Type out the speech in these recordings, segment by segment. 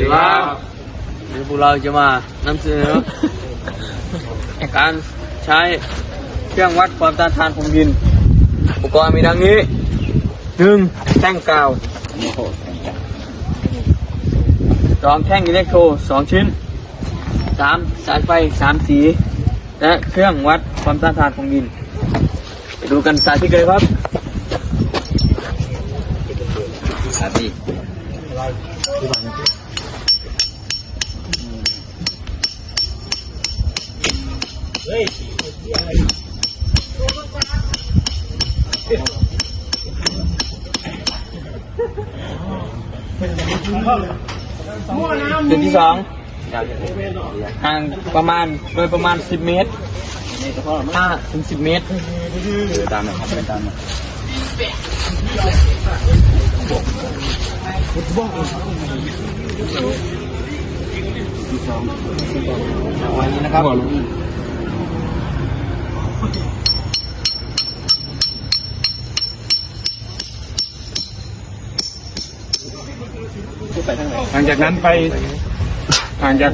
ดีครับเดี๋ยวพวกเราจะมานำเสนอการใช้เครื่องวัดความต้านทานของดิน อุปกรณ์มีดังนี้หนึ่งแท่งกาวสองแท่งอิเล็กโทรสองชิ้นสามสายไฟสามสี และเครื่องวัดความต้านทานของดิน ไปดูกันสาธิตกันเลยครับสาธิต จุดที่สองห่างประมาณโดยประมาณ 10 เมตร5ถึง10เมตรตามนะครับตามนะวันนี้นะครับ หลังจากนั้นไปห่างจาก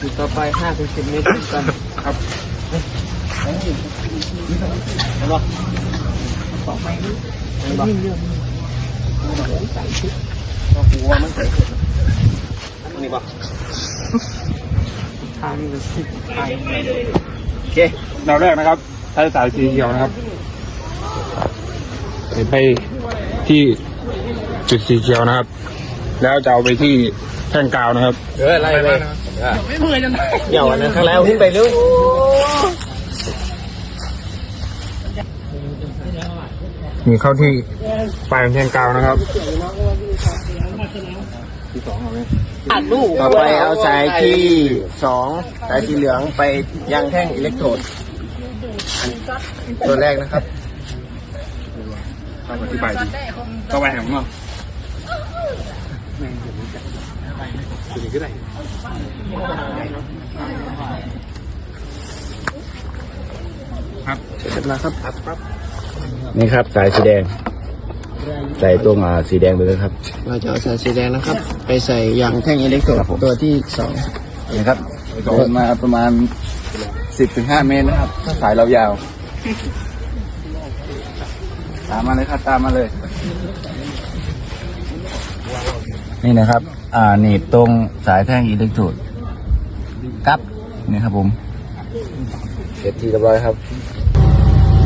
จุดต่อไป5ถึง10เมตรกันครับเห็นปะเห็นปะนี่ปะทางนี้เป็นสิบทางโอเคแนวแรกนะครับใช้สายสีเขียวนะครับเดี๋ยวไปที่จุดสีเขียวนะครับ แล้วจะเอาไปที่แท่งกาวนะครับ เออไล่เลยไม่เมื่อยจนเดี๋ยวอันนั้นข้างแล้วขึ้นไปเลยมีเข้าที่ปลายของแท่งกาวนะครับต่อไปเอาสายที่สองสายสีเหลืองไปยังแท่งอิเล็กโทรดตัวแรกนะครับอธิบายดีก็ไปแหง เนาะครับเสร็จแล้วครับนี่ครับสายสีแดง ใส่ตรงอ่าสีแดงไปเลยครับ เราจะเอาสายสีแดงนะครับ ไปใส่ยางแท่งอิเล็กโทรดตัวที่สองนี่ครับโดนมาประมาณสิบถึงห้าเมตรนะครับ ถ้าสายเรายาว ตามมาเลยครับ ตามมาเลย นี่นะครับ อ่าหนีบตรงสายแท่งอิเล็กโทรดกับนี่ครับผมเสร็จทีเรียบร้อยครับ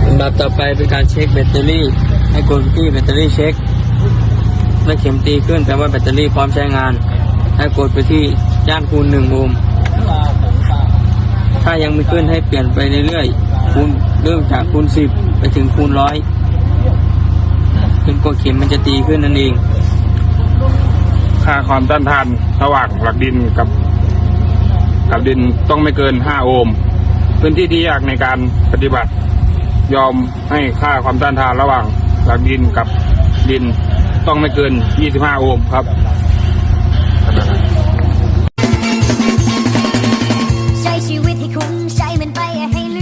อันดับต่อไปเป็นการเช็คแบตเตอรี่ ให้กดที่แบตเตอรี่เช็คเมื่อเข็มตีขึ้นแปลว่าแบตเตอรี่พร้อมใช้งาน ให้กดไปที่ย่านคูณหนึ่งโอห์มถ้ายังไม่ขึ้นให้เปลี่ยนไปเรื่อยๆคูณเริ่มจากคูณสิบไปถึงคูณร้อยจนกว่าเข็มมันจะตีขึ้นนั่นเอง ความต้านทานระหว่างหลักดินกับกับดินต้องไม่เกิน 5 โอห์มพื้นที่ที่ยากในการปฏิบัติ ยอมให้ค่าความต้านทานระหว่างหลักดินกับดินต้องไม่เกิน 25 โอห์มครับใช้ชีวิตให้คุ้มใช้มันไปให้ลื